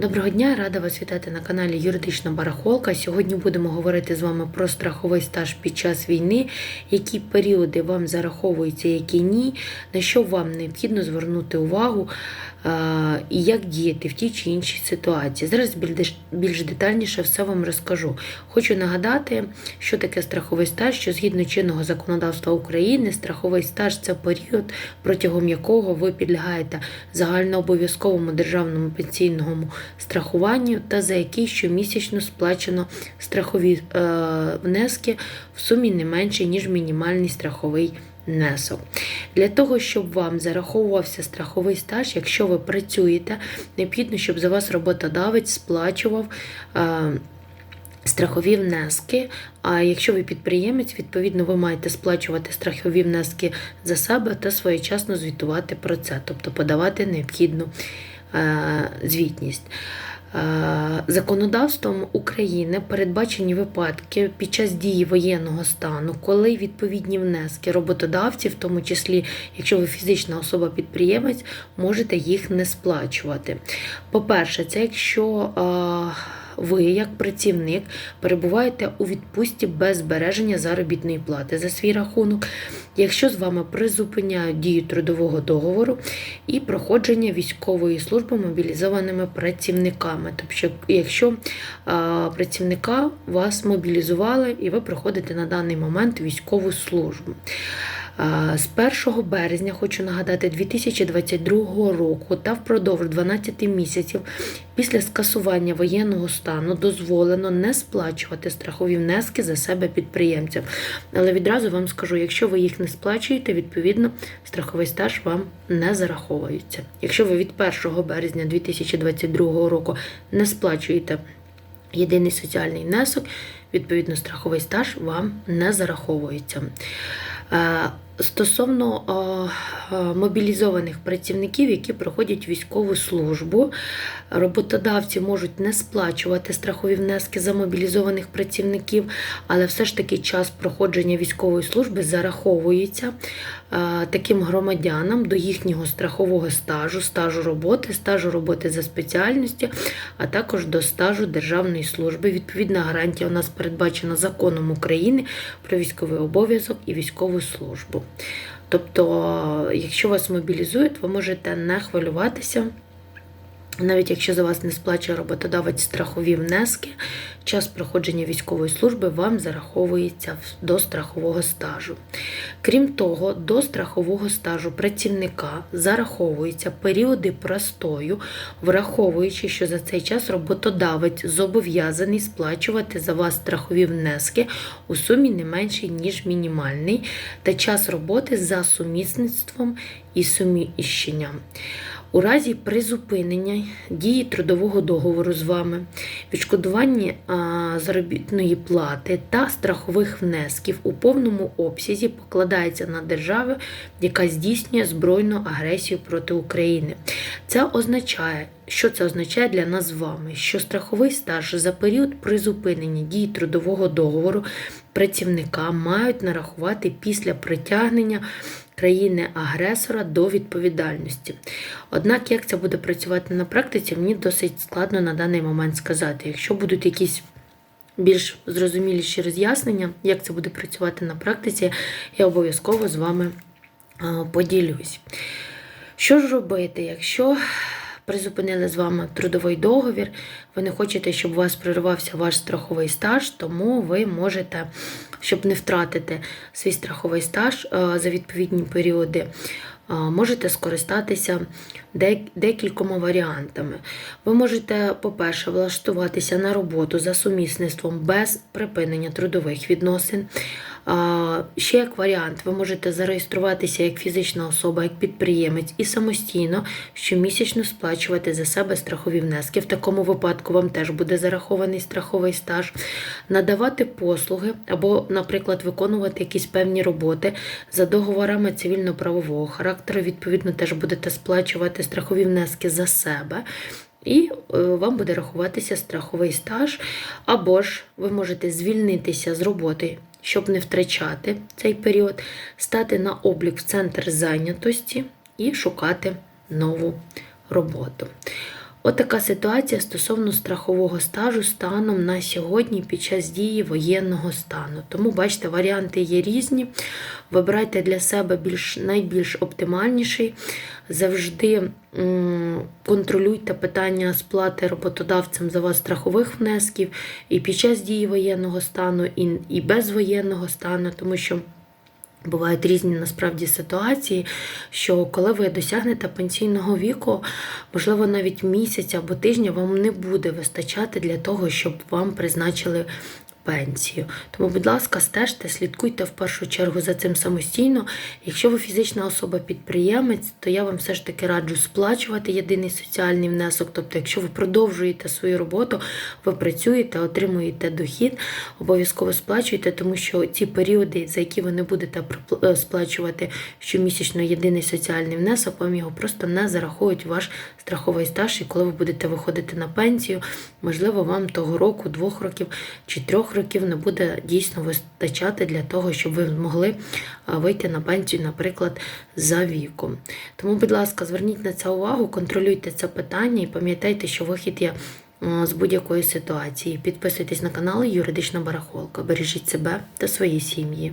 Доброго дня, рада вас вітати на каналі Юридична Барахолка. Сьогодні будемо говорити з вами про страховий стаж під час війни, які періоди вам зараховуються, які ні, на що вам необхідно звернути увагу і як діяти в тій чи іншій ситуації. Зараз більш- детальніше все вам розкажу. Хочу нагадати, що таке страховий стаж, що згідно чинного законодавства України, страховий стаж це період, протягом якого ви підлягаєте загальнообов'язковому державному пенсійному страхуванню та за який щомісячно сплачено страхові е, внески в сумі не менше, ніж мінімальний страховий внесок. Для того, щоб вам зараховувався страховий стаж, якщо ви працюєте, необхідно, щоб за вас роботодавець сплачував. Е, Страхові внески. А якщо ви підприємець, відповідно, ви маєте сплачувати страхові внески за себе та своєчасно звітувати про це, тобто подавати необхідну е, звітність. Е, Законодавством України передбачені випадки під час дії воєнного стану, коли відповідні внески роботодавців, в тому числі, якщо ви фізична особа-підприємець, можете їх не сплачувати. По-перше, це якщо е, ви, як працівник, перебуваєте у відпустці без збереження заробітної плати за свій рахунок, якщо з вами призупиняють дію трудового договору і проходження військової служби мобілізованими працівниками. Тобто, якщо працівника вас мобілізували і ви проходите на даний момент військову службу. З 1 березня, хочу нагадати, 2022 року та впродовж 12 місяців після скасування воєнного стану дозволено не сплачувати страхові внески за себе підприємцям. Але відразу вам скажу, якщо ви їх не сплачуєте, відповідно страховий стаж вам не зараховується. Якщо ви від 1 березня 2022 року не сплачуєте єдиний соціальний внесок, відповідно страховий стаж вам не зараховується. Стосовно мобілізованих працівників, які проходять військову службу, роботодавці можуть не сплачувати страхові внески за мобілізованих працівників, але все ж таки час проходження військової служби зараховується таким громадянам до їхнього страхового стажу, стажу роботи, стажу роботи за спеціальністю, а також до стажу державної служби. Відповідна гарантія у нас передбачена законом України про військовий обов'язок і військову службу. Тобто, якщо вас мобілізують, ви можете не хвилюватися. Навіть якщо за вас не сплачує роботодавець страхові внески, час проходження військової служби вам зараховується до страхового стажу. Крім того, до страхового стажу працівника зараховуються періоди простою, враховуючи, що за цей час роботодавець зобов'язаний сплачувати за вас страхові внески у сумі не меншій, ніж мінімальний, та час роботи за сумісництвом і суміщенням. У разі призупинення дії трудового договору з вами, відшкодування заробітної плати та страхових внесків у повному обсязі покладається на державу, яка здійснює збройну агресію проти України. Це означає, що це означає для нас з вами, що страховий стаж за період призупинення дії трудового договору працівника мають нарахувати після притягнення країни-агресора до відповідальності. Однак, як це буде працювати на практиці, мені досить складно на даний момент сказати. Якщо будуть якісь більш зрозуміліші роз'яснення, як це буде працювати на практиці, я обов'язково з вами поділюсь. Що ж робити, якщо призупинили з вами трудовий договір, ви не хочете, щоб у вас проривався ваш страховий стаж, тому ви можете, щоб не втратити свій страховий стаж е, за відповідні періоди, е, можете скористатися декількома варіантами. Ви можете, по-перше, влаштуватися на роботу за сумісництвом без припинення трудових відносин. Ще як варіант, ви можете зареєструватися як фізична особа, як підприємець і самостійно щомісячно сплачувати за себе страхові внески. В такому випадку вам теж буде зарахований страховий стаж, надавати послуги або, наприклад, виконувати якісь певні роботи за договорами цивільно-правового характеру. Відповідно, теж будете сплачувати страхові внески за себе. І е, вам буде рахуватися страховий стаж, або ж ви можете звільнитися з роботи, щоб не втрачати цей період, стати на облік в центр зайнятості і шукати нову роботу. Отака ситуація стосовно страхового стажу станом на сьогодні під час дії воєнного стану. Тому бачите, варіанти є різні. Вибирайте для себе більш, найбільш оптимальніший. Завжди контролюйте питання сплати роботодавцем за вас страхових внесків і під час дії воєнного стану, і, без воєнного стану, тому що. Бувають різні насправді ситуації, що коли ви досягнете пенсійного віку, можливо, навіть місяця або тижня вам не буде вистачати для того, щоб вам призначили пенсію. Тому, будь ласка, стежте, слідкуйте в першу чергу за цим самостійно. Якщо ви фізична особа-підприємець, то я вам все ж таки раджу сплачувати єдиний соціальний внесок. Тобто, якщо ви продовжуєте свою роботу, ви працюєте, отримуєте дохід, обов'язково сплачуйте, тому що ці періоди, за які ви не будете е, сплачувати щомісячно єдиний соціальний внесок, вам його просто не зарахують ваш страховий стаж. І коли ви будете виходити на пенсію, можливо, вам того року, двох років чи трьох років не буде дійсно вистачати для того, щоб ви могли вийти на пенсію, наприклад, за віком. Тому, будь ласка, зверніть на це увагу, контролюйте це питання і пам'ятайте, що вихід є з будь-якої ситуації. Підписуйтесь на канал Юридична Барахолка. Бережіть себе та свої сім'ї.